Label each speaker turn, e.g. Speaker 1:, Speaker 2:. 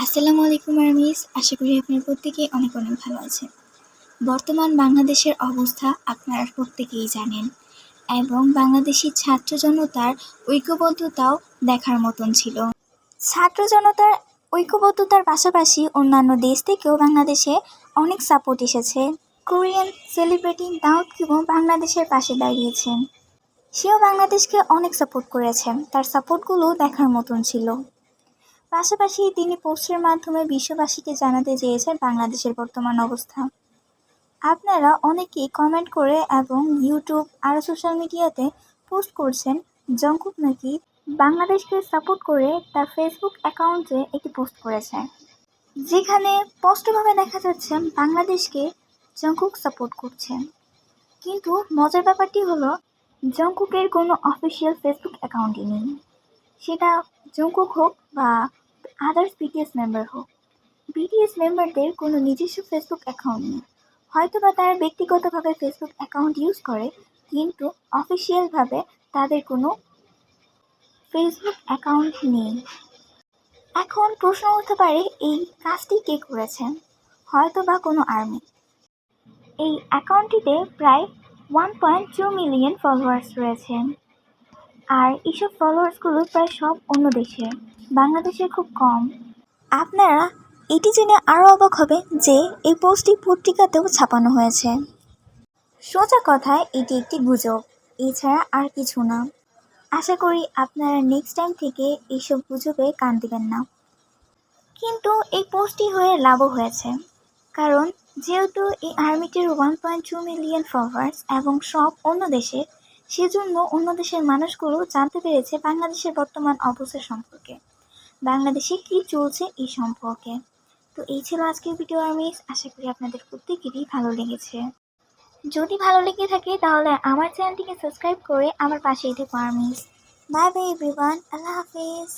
Speaker 1: আসসালামু আলাইকুম আরমিস, আশা করি আপনার প্রত্যেকেই অনেক অনেক ভালো আছেন। বর্তমান বাংলাদেশের অবস্থা আপনারা প্রত্যেকেই জানেন এবং বাংলাদেশি ছাত্র জনতার ঐক্যবদ্ধতাও দেখার মতন ছিল। ছাত্র জনতার ঐক্যবদ্ধতার পাশাপাশি অন্যান্য দেশ থেকেও বাংলাদেশে অনেক সাপোর্ট এসেছে। কোরিয়ান সেলিব্রিটি দাউদ কিবো বাংলাদেশের পাশে দাঁড়িয়েছেন। সেও বাংলাদেশকে অনেক সাপোর্ট করেছেন। তার সাপোর্টগুলো দেখার মতন ছিল। পাশাপাশি তিনি পোস্টের মাধ্যমে বিশ্ববাসীকে জানাতে চেয়েছেন বাংলাদেশের বর্তমান অবস্থা। আপনারা অনেকেই কমেন্ট করে এবং ইউটিউব আর সোশ্যাল মিডিয়াতে পোস্ট করছেন, জঙ্কুক নাকি বাংলাদেশকে সাপোর্ট করে তার ফেসবুক অ্যাকাউন্টে একটি পোস্ট করেছে, যেখানে স্পষ্টভাবে দেখা যাচ্ছে বাংলাদেশকে জঙ্কুক সাপোর্ট করছেন কিন্তু মজার ব্যাপারটি হলো, জঙ্কুকের কোনো অফিসিয়াল ফেসবুক অ্যাকাউন্টই নেই। সেটা জঙ্কুক হোক বা আদার্স বিটিএস মেম্বার হোক। বিটিএস মেম্বারদের কোনো নিজস্ব ফেসবুক অ্যাকাউন্ট নেই। হয়তো বা তারা ব্যক্তিগতভাবে ফেসবুক অ্যাকাউন্ট ইউজ করে, কিন্তু অফিসিয়ালভাবে তাদের কোনো ফেসবুক অ্যাকাউন্ট নেই। এখন প্রশ্ন উঠতে পারে, এই কাজটি কে করেছেন? হয়তো বা কোনো আর্মি এই অ্যাকাউন্টটিতে প্রায় one point two million followers রয়েছেন। আর এইসব ফলোয়ার্সগুলো প্রায় সব অন্য দেশের বাংলাদেশে খুব কম। আপনারা এটি জেনে আরও অবাক হবে যে এই পোস্টটি পত্রিকাতেও ছাপানো হয়েছে। সোজা কথায় এটি একটি গুজব। এছাড়া আর কিছু না। আশা করি আপনারা নেক্সট টাইম থেকে এইসব গুজবে কান দিবেন না। কিন্তু এই পোস্টটি হয়ে লাভও হয়েছে। কারণ যেহেতু এই আর্মিটির one point two million followers এবং সব অন্য দেশে সেজন্য অন্য দেশের মানুষগুলো জানতে পেরেছে বাংলাদেশের বর্তমান অবস্থা সম্পর্কে। বাংলাদেশে কি চলছে এই সম্পর্কে। তো এই ছিল আজকের ভিডিও আমি। আশা করি আপনাদের প্রত্যেকেরই ভালো লেগেছে। যদি ভালো লেগে থাকে তাহলে আমার চ্যানেলটিকে সাবস্ক্রাইব করে আমার পাশেই থেকো আর্মিস বাই বাই এভরিওয়ান আল্লাহ হাফিজ।